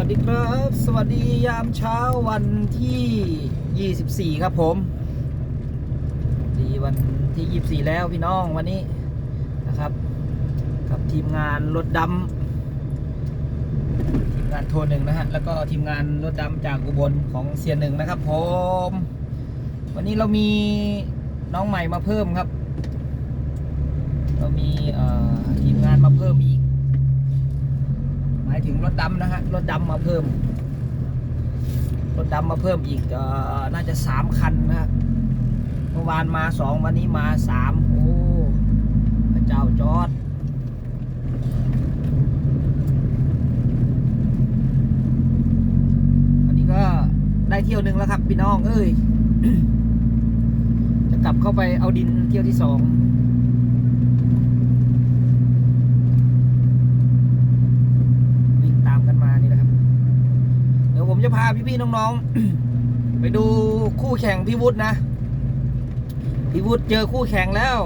วัสดีครับ สวัสดียามเช้าวันที่ 24 ครับผม ดีวันที่ 24 แล้วพี่น้องวันนี้นะครับ กับทีมงานรถดำทีมงานโทรหนึ่งนะฮะ แล้วก็ทีมงานรถดำจากอุบลของเซียนหนึ่งนะครับผม วันนี้เรามีน้องใหม่มาเพิ่มครับ เรามีทีมงานมาเพิ่มอีก หมายถึงรถดำนะฮะรถดำมาเพิ่ม รถดำมาเพิ่มอีกเออน่าจะสามคันนะฮะเมื่อวานมาสองวันนี้มาสามโอ้พระเจ้าจอดวันนี้ก็ได้เที่ยวหนึ่งแล้วครับพี่น้องเอ้ยจะกลับเข้าไปเอาดินเที่ยวที่สองตามกันมานี่นะครับ เดี๋ยวผมจะ พาพี่ๆน้องๆ ไปดูคู่แข่งพี่วุฒินะ พี่วุฒิเจอคู่แข่งแล้ว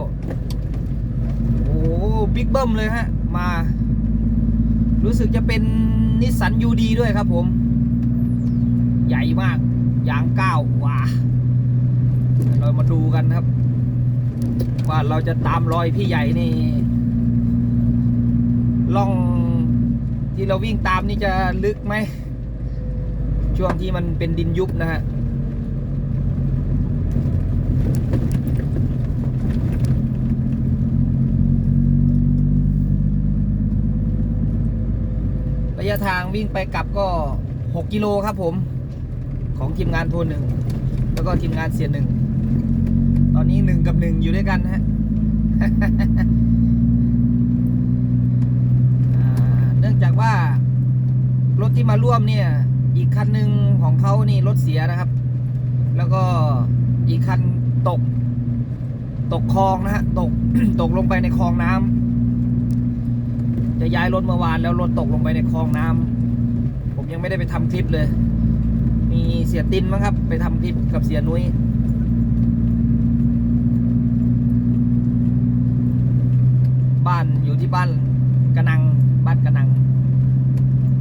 โอ้บิ๊กเบิ้มเลยฮะ มา รู้สึกจะเป็นนิสสันยูดีด้วยครับผม ใหญ่มาก ยางก้าวว้าเรามาดูกันครับ ว่าเราจะตามรอยพี่ใหญ่นี่ล่องที่เราวิ่งตามนี่จะลึกไหม ช่วงที่มันเป็นดินยุบนะฮะระยะทางวิ่งไปกลับก็ 6 กิโลครับผม ของทีมงานโทรหนึ่ง แล้วก็ทีมงานเสียหนึ่ง ตอนนี้หนึ่งกับหนึ่งอยู่ด้วยกันฮะเนื่องจากว่ารถที่มาร่วมเนี่ย อีกคันหนึ่งของเขานี่รถเสียนะครับ แล้วก็อีกคันตก ตกคลองนะฮะ ตก ตกลงไปในคลองน้ำจะย้ายรถเมื่อวานแล้วรถตกลงไปในคลองน้ำผมยังไม่ได้ไปทำคลิปเลย มีเสียตินมั้งครับ ไปทำคลิปกับเสียนุ้ยบ้านอยู่ที่บ้านกระนังบ้านกระนัง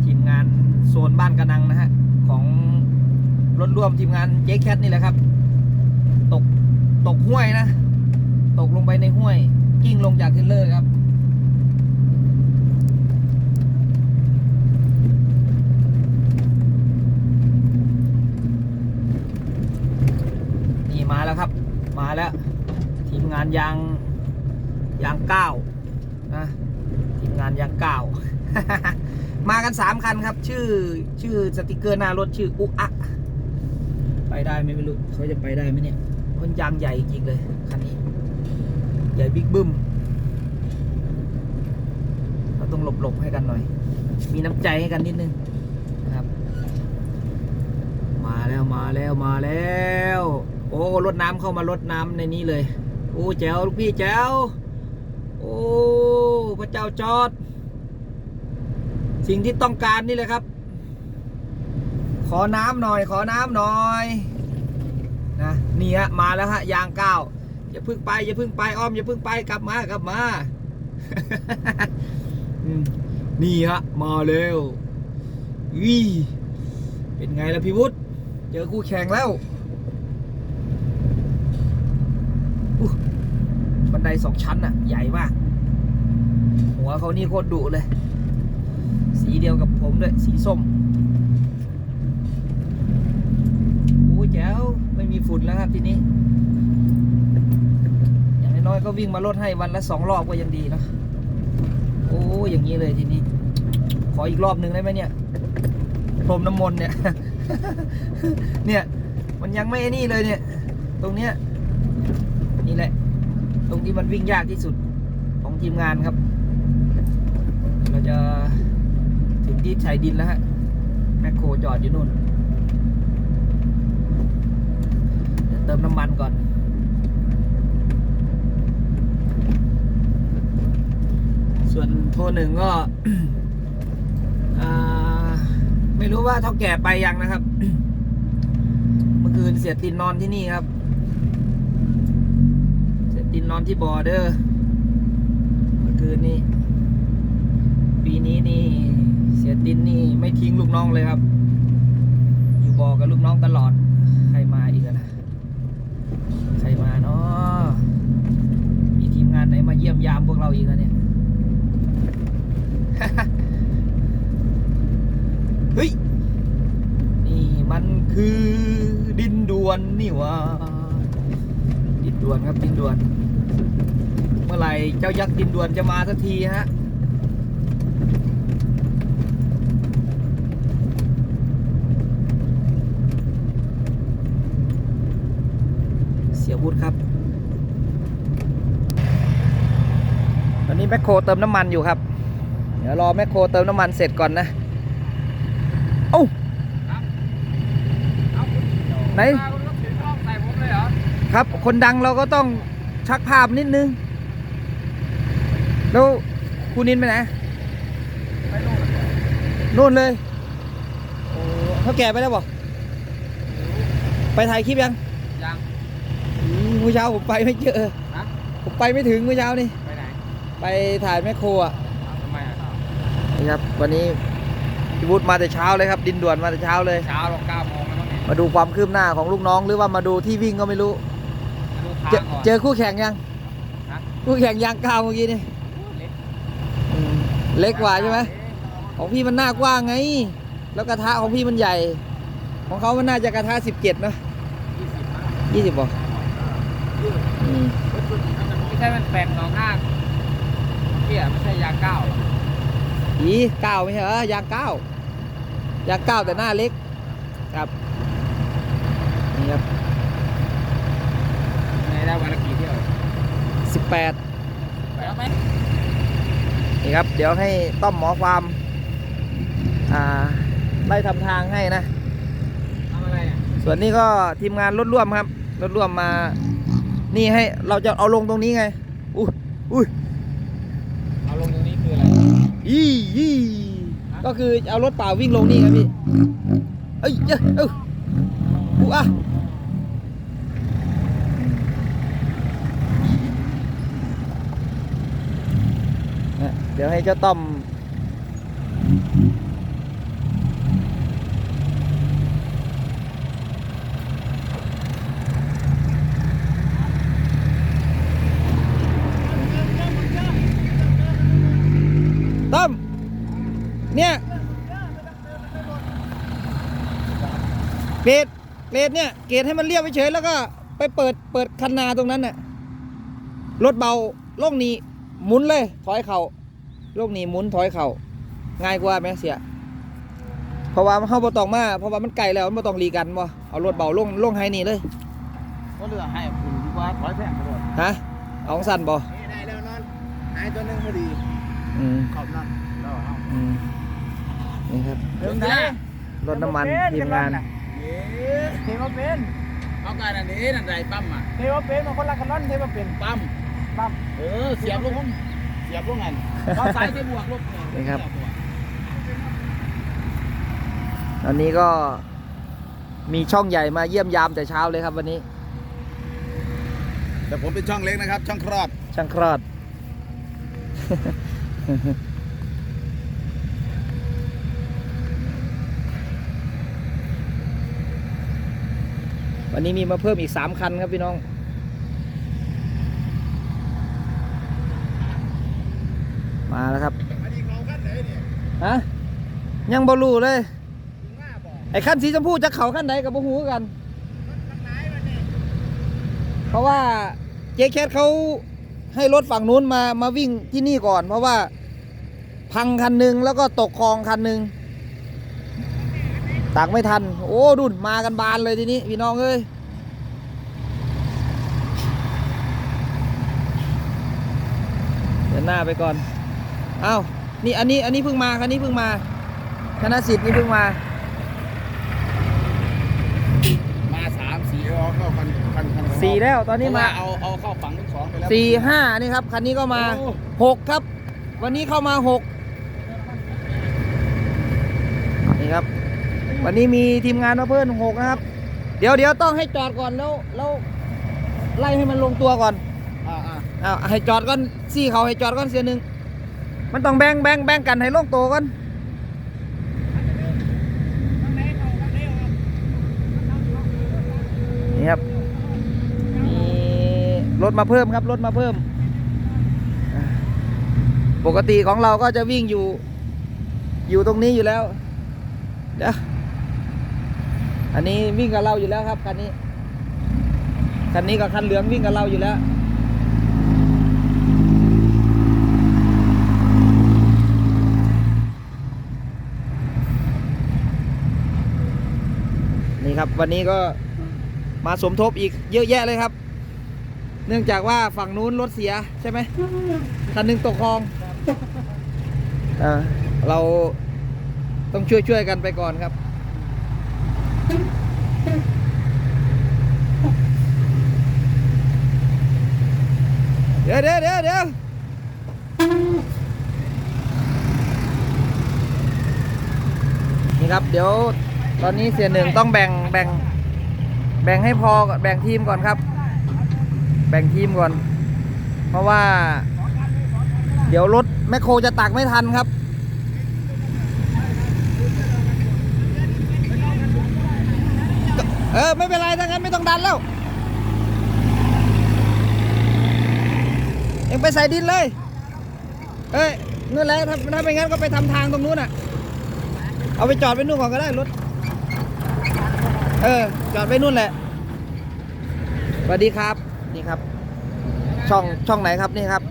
ทีมงาน โซนบ้านกระนังนะฮะ ของรถร่วมทีมงานเจ๊แคทนี่แหละครับ ตกตกห้วยนะ ตกลงไปในห้วย กิ้งลงจากเทเลอร์ครับนี่มาแล้วครับ มาแล้ว ทีมงานยางยางเก้านะทีมงานยางเก้า มากันสามคันครับ ชื่อชื่อสติกเกอร์หน้ารถชื่ออุกอะไปได้ไหมไม่รู้เขาจะไปได้ไหมเนี่ยมันยางใหญ่จริงเลยคันนี้ ใหญ่บิ๊กบึ้มเราต้องหลบๆให้กันหน่อย มีน้ำใจให้กันนิดนึงนะครับ มาแล้วมาแล้วมาแล้ว โอ้รถน้ำเข้ามารถน้ำในนี้เลย โอ้แจ๋วลูกพี่แจ๋วโอ้พระเจ้าจอด สิ่งที่ต้องการนี่เลยครับ ขอน้ำหน่อย ขอน้ำหน่อยนะนี่ฮะมาแล้วฮะยางก้าวอย่าพึ่งไปอย่าพึ่งไปอ้อมอย่าพึ่งไปกลับมากลับมานี่ฮะมาเร็ววิเป็นไงล่ะพี่วุฒิเจอคู่แข่งแล้วบันไดสองชั้นอะใหญ่มาก หัวเขานี่โคตรดุเลย สีเดียวกับผมด้วย สีส้มโอ้แจ๋วไม่มีฝุ่นแล้วครับทีนี้ อย่างน้อยๆก็วิ่งมาลดให้วันละสองรอบก็ยังดีเนะโอ้อย่างนี้เลยทีนี้ ขออีกรอบหนึ่งได้ไหมเนี่ยพรมน้ำมนต์เนี่ย เนี่ยมันยังไม่นี่เลยเนี่ย ตรงเนี้ยนี่แหละ ตรงที่มันวิ่งยากที่สุดของทีมงานครับ เราจะ ถึงที่ชายดินแล้วฮะ แมคโครจอดอยู่นู่นเติมน้ำมันก่อนส่วนโทรหนึ่งก็ไม่รู้ว่าเท่าแก่ไปยังนะครับ เมื่อคืนเสียตินนอนที่นี่ครับ เสียตินนอนที่บอร์เดอร์ เมื่อคืนนี้ ปีนี้นี่เสีย ตินนี่ ไม่ทิ้งลูกน้องเลยครับ อยู่บอกกับลูกน้องตลอด ใครมาอีกนะ ใครมาเนาะมีทีมงานไหนมาเยี่ยมยามพวกเราอีกอะเนี่ย เฮ้ย นี่มันคือดินดวนนี่วะดินดวนครับดินดวน เมื่อไหร่เจ้ายักษ์ดินดวนจะมาสักทีฮะ เสียวุฒิครับ ตอนนี้แมคโครเติมน้ำมันอยู่ครับ เดี๋ยวรอแมคโครเติมน้ำมันเสร็จก่อนนะเอ้าไหนครับ คนดังเราก็ต้องชักภาพนิดนึง แล้วคุณนินไปไหนนู่นเลยโอ้เขาแก่ไปแล้วบอกไปถ่ายคลิปยังยังอืม เมื่อเช้าผมไปไม่เจอฮะผมไปไม่ถึงเมื่อเช้านี่ ไปไหนไปถ่ายแมคโครอะทำไมอะนี่ครับ วันนี้พี่วุฒิมาแต่เช้าเลยครับ ดินด่วนมาแต่เช้าเลย เช้าเราเก้าโมงแล้วมั้งเนี่ยมาดูความคืบหน้าของลูกน้องหรือว่ามาดูที่วิ่งก็ไม่รู้ ดูเจทาองก่อน เจอคู่แข่งยัง ฮะ คู่แข่งยางก้าวเมื่อกี้นี่เล็กอืมเล็กกว่าใช่ไหม ของพี่มันหน้ากว้างไง แล้วกระทะของพี่มันใหญ่ ของเขามันน่าจะกระทะสิบเจ็ดนะยี่สิบมั้งยี่สิบบ่อืมไม่ใช่มันแปดสองห้าเพี่ยไม่ใช่ยาเก้าหรออีเก้าไม่ใช่เหรอยางเก้ายางเก้าแต่หน้าเล็กครับนี่ครับไหนได้วันละกี่เที่ยวสิบแปดไปแล้วไหมนี่ครับ เดี๋ยวให้ต้อมหมอความอ่าไล่ทำทางให้นะ ทำอะไรอะส่วนนี้ก็ทีมงานรถร่วมครับ รถร่วมมา นี่ให้เราจะเอาลงตรงนี้ไง อุ้ยอุ้ยเอาลงตรงนี้คืออะไรยี่ยี่ก็คือเอารถเปล่าวิ่งลงนี่ครับพี่ เอ้ยเอ้ยเอ้ยอู้อะเนี่ยเดี๋ยวให้เจ้าต้อม ต้อม เนี่ยเกรดเกรดเนี่ยเกรดให้มันเรียบไปเฉยแล้วก็ไปเปิดเปิดคันนาตรงนั้นน่ะรถเบาโลกนี้หมุนเลย ถอยเข่าโลกนี้หมุนถอยเข่าง่ายกว่าไหมเสียเพราะว่ามันเข้าบ่ต้องมาเพราะว่ามันไกลแล้วมันบ่ต้องรีกันบ่เอารถเบาลงลงไฮนี่เลยก็เลือกให้คุณดีกว่าถอยแพงกระโดดฮะเอาของสั้นบ่นี่ได้แล้วนอนหายตัวหนึงพอดีอืมขอบนั่นแล้วเอาอืม นี่ครับเริ่มได้รถน้ำมันทีมงานเทวเป็นเอาการอันนี้นั่นไรปั๊มอะเทว่าเป็นมันคนละกันนั่นเทว่าเป็นปั๊มปั๊มเออเสียบลูกเสียบลูกงันเอาสายเสียบวกลูกนี่ครับตอนนี้ก็มีช่องใหญ่มาเยี่ยมยามแต่เช้าเลยครับวันนี้ แต่ผมเป็นช่องเล็กนะครับ ช่องครอบช่างคลอด วันนี้มีมาเพิ่มอีกสามคันครับพี่น้อง มาแล้วครับอันนี้เขาขั้นไหนเนี่ยฮะยังบรูเลยหน้าบอกไอ้ขั้นสีชมพูจะเขาขั้นไหนกับบ่หูกันมันไหนวันนี้เพราะว่าเจ๊แคทเขาให้รถฝั่งนู้นมามาวิ่งที่นี่ก่อน เพราะว่าพังคันหนึ่งแล้วก็ตกคลองคันหนึ่ง ตักไม่ทัน โอ้ดุนมากันบานเลยทีนี้พี่น้องเอ้ยเดินหน้าไปก่อนอ้าวนี่อันนี้อันนี้เพิ่งมาคันนี้เพิ่งมาคณะสิทธิ์นี่เพิ่งมา มาสามสี่เอาเข้าคันคันคันของเราสี่แล้วตอนนี้มาเพระว่เอาเอาเข้าฝั่งทั้งสองไปแล้วสี่ห้านี่ครับคันนี้ก็มาโอ้ หกครับ วันนี้เข้ามาหก วันนี้มีทีมงานมาเพิ่มหกนะครับ เดี๋ยวเดี๋ยวต้องให้จอดก่อนแล้วแล้วไล่ให้มันลงตัวก่อนอ่าอ่าให้จอดก่อนซี่เขาให้จอดก่อนเสียหนึ่งมันต้องแบ่งแบ่งแบ่งกันให้ลงตัวก่อนนี่ครับมีรถมาเพิ่มครับรถมาเพิ่ม ปกติของเราก็จะวิ่งอยู่ อยู่ตรงนี้อยู่แล้วเดี๋ยว อันนี้วิ่งกับเราอยู่แล้วครับคันนี้คันนี้กับคันเหลืองวิ่งกับเราอยู่แล้วนี่ครับวันนี้ก็มาสมทบอีกเยอะแยะเลยครับ เนื่องจากว่าฝั่งนู้นรถเสียใช่ไหมคันหนึงตกคลองเออเราต้องช่วยช่วยๆกันไปก่อนครับ เดี๋ยวเดี๋ยวเดี๋ยวเดี๋ยวนี่ครับ เดี๋ยวตอนนี้เสียหนึ่งต้องแบ่งแบ่ง แบ่งให้พอก่อนแบ่งทีมก่อนครับ แบ่งทีมก่อน เพราะว่า เดี๋ยวรถแมคโครจะตักไม่ทันครับ เออ ไม่เป็นไรถ้างั้นไม่ต้องดันแล้ว เอ็งไปใส่ดินเลย เอ้ยนู่นแหละถ้าถ้าไม่งั้นก็ไปทำทางตรงนู้นอะ เอาไปจอดไว้นู่นก่อนก็ได้รถ เออ จอดไว้นู่นแหละสวัสดีครับนี่ครับ ช่องช่องไหนครับนี่ครับ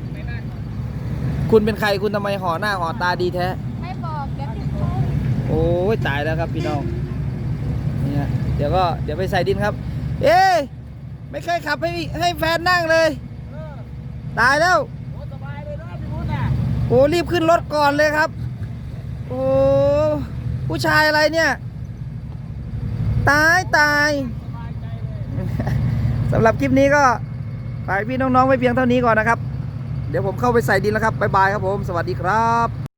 คุณเป็นใครคุณทำไมห่อหน้าห่อตาดีแท้ ไม่บอกเดี๋ยวติดคุกโอ้ยตายแล้วครับพี่น้องนี่ฮะเดี๋ยวก็เดี๋ยวไปใส่ดินครับ เอ๊ไม่เคยขับให้ให้แฟนนั่งเลย ตายแล้วโอ้สบายเลยนะพี่พุทธอะโอ้รีบขึ้นรถก่อนเลยครับ โอ้ผู้ชายอะไรเนี่ย ตายตายสบายใจเลยสำหรับคลิปนี้ก็ฝากพี่น้องๆไว้เพียงเท่านี้ก่อนนะครับ เดี๋ยวผมเข้าไปใส่ดินแล้วครับ บ๊ายบายครับผม สวัสดีครับ